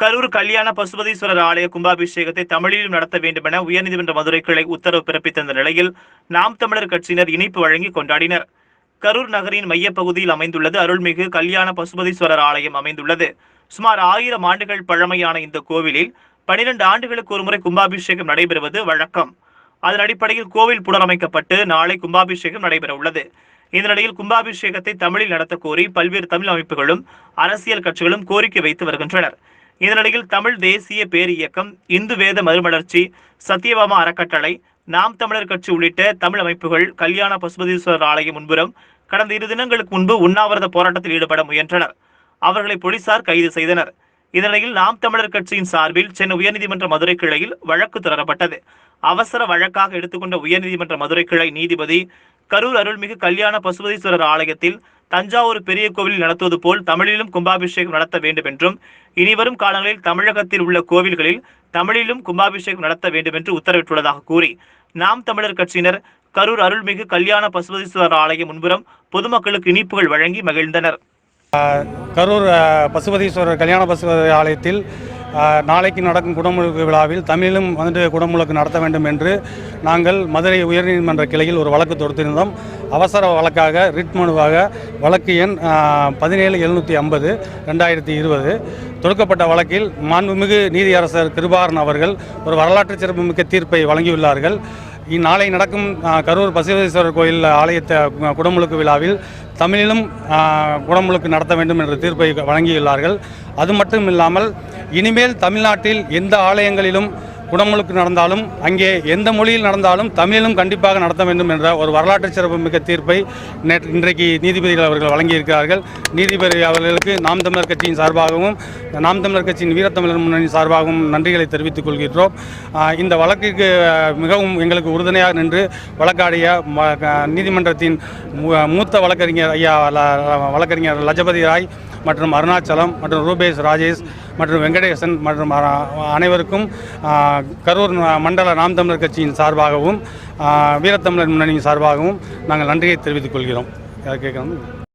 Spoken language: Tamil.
கரூர் கல்யாண பசுபதீஸ்வரர் ஆலய கும்பாபிஷேகத்தை தமிழிலும் நடத்த வேண்டும் என உயர்நீதிமன்ற மதுரை கிளை உத்தரவு பிறப்பித்திருந்த நிலையில் நாம் தமிழர் கட்சியினர் இனிப்பு வழங்கி கொண்டாடினர். கரூர் நகரின் மையப்பகுதியில் அமைந்துள்ளது அருள்மிகு கல்யாண பசுபதீஸ்வரர் ஆலயம் அமைந்துள்ளது. சுமார் ஆயிரம் ஆண்டுகள் பழமையான இந்த கோவிலில் பனிரெண்டு ஆண்டுகளுக்கு ஒருமுறை கும்பாபிஷேகம் நடைபெறுவது வழக்கம். அதன் அடிப்படையில் கோவில் புனரமைக்கப்பட்டு நாளை கும்பாபிஷேகம் நடைபெற உள்ளது இந்த நிலையில் கும்பாபிஷேகத்தை தமிழில் நடத்த கோரி பல்வேறு தமிழ் அமைப்புகளும் அரசியல் கட்சிகளும் கோரிக்கை வைத்து வருகின்றனர். இதனிடையில் தமிழ் தேசிய பேர் இயக்கம் இந்து வேத மறுமலர்ச்சி சத்தியபாமா அறக்கட்டளை நாம் தமிழர் கட்சி உள்ளிட்ட தமிழ் அமைப்புகள் கல்யாண பசுபதீஸ்வரர் ஆலயம் முன்புறம் கடந்த இரு தினங்களுக்கு முன்பு உண்ணாவிரத போராட்டத்தில் ஈடுபட முயன்றனர். அவர்களை போலீசார் கைது செய்தனர். இதனிடையில் நாம் தமிழர் கட்சியின் சார்பில் சென்னை உயர்நீதிமன்ற மதுரை கிளையில் வழக்கு தொடரப்பட்டது. அவசர வழக்காக எடுத்துக்கொண்ட உயர்நீதிமன்ற மதுரை கிளை நீதிபதி கரூர் அருள்மிகு கல்யாண பசுபதீஸ்வரர் ஆலயத்தில் தஞ்சாவூர் பெரிய கோவிலில் நடத்துவது போல் தமிழிலும் கும்பாபிஷேகம் நடத்த வேண்டும் என்றும் இனிவரும் காலங்களில் தமிழகத்தில் உள்ள கோவில்களில் தமிழிலும் கும்பாபிஷேகம் நடத்த வேண்டும் என்று உத்தரவிட்டுள்ளதாக கூறி நாம் தமிழர் கட்சியினர் கரூர் அருள்மிகு கல்யாண பசுபதீஸ்வரர் ஆலயம் முன்புறம் பொதுமக்களுக்கு இனிப்புகள் வழங்கி மகிழ்ந்தனர். கரூர் பசுபதீஸ்வரர் கல்யாண பசுபதி ஆலயத்தில் நாளைக்கு நடக்கும் குடமுழுக்கு விழாவில் தமிழிலும் வந்துட்டு குடமுழுக்கு நடத்த வேண்டும் என்று நாங்கள் மதுரை உயர்நீதிமன்ற கிளையில் ஒரு வழக்கு தொடுத்திருந்தோம். அவசர வழக்காக ரிட் மனுவாக வழக்கு எண் பதினேழு எழுநூற்றி ஐம்பது ரெண்டாயிரத்தி இருபது. தொடுக்கப்பட்ட வழக்கில் மாண்புமிகு நீதியரசர் கிருபாரன் அவர்கள் ஒரு வரலாற்று சிறப்புமிக்க தீர்ப்பை வழங்கியுள்ளார்கள். இந்நாளை நடக்கும் கரூர் பசுபதீஸ்வரர் கோயில் ஆலயத்தை குடமுழுக்கு விழாவில் தமிழிலும் குடமுழுக்கு நடத்த வேண்டும் என்ற தீர்ப்பை வழங்கியுள்ளார்கள். அது மட்டும் இல்லாமல் இனிமேல் தமிழ்நாட்டில் எந்த ஆலயங்களிலும் குடமுழுக்கு நடந்தாலும் அங்கே எந்த மொழியில் நடந்தாலும் தமிழிலும் கண்டிப்பாக நடத்த வேண்டும் என்ற ஒரு வரலாற்று சிறப்புமிக்க தீர்ப்பை நேற்று இன்றைக்கு நீதிபதிகள் அவர்கள் வழங்கியிருக்கிறார்கள். நீதிபதி அவர்களுக்கு நாம் தமிழர் கட்சியின் சார்பாகவும் நாம் தமிழர் கட்சியின் வீரத்தமிழர் முன்னணி சார்பாகவும் நன்றிகளை தெரிவித்துக் கொள்கின்றோம். இந்த வழக்கிற்கு மிகவும் எங்களுக்கு உறுதுணையாக நின்று வழக்காடிய ம- க- நீதிமன்றத்தின் மூ- மூத்த வழக்கறிஞர் ஐயா ல- வழக்கறிஞர் லஜபதி ராய் மற்றும் அருணாச்சலம் மற்றும் ரூபேஷ் ராஜேஷ் மற்றும் வெங்கடேசன் மற்றும் அனைவருக்கும் கரூர் மண்டல நாம் தமிழர் கட்சியின் சார்பாகவும் வீரத்தமிழர் முன்னணியின் சார்பாகவும் நாங்கள் நன்றியை தெரிவித்துக் கொள்கிறோம். கேட்கணும்?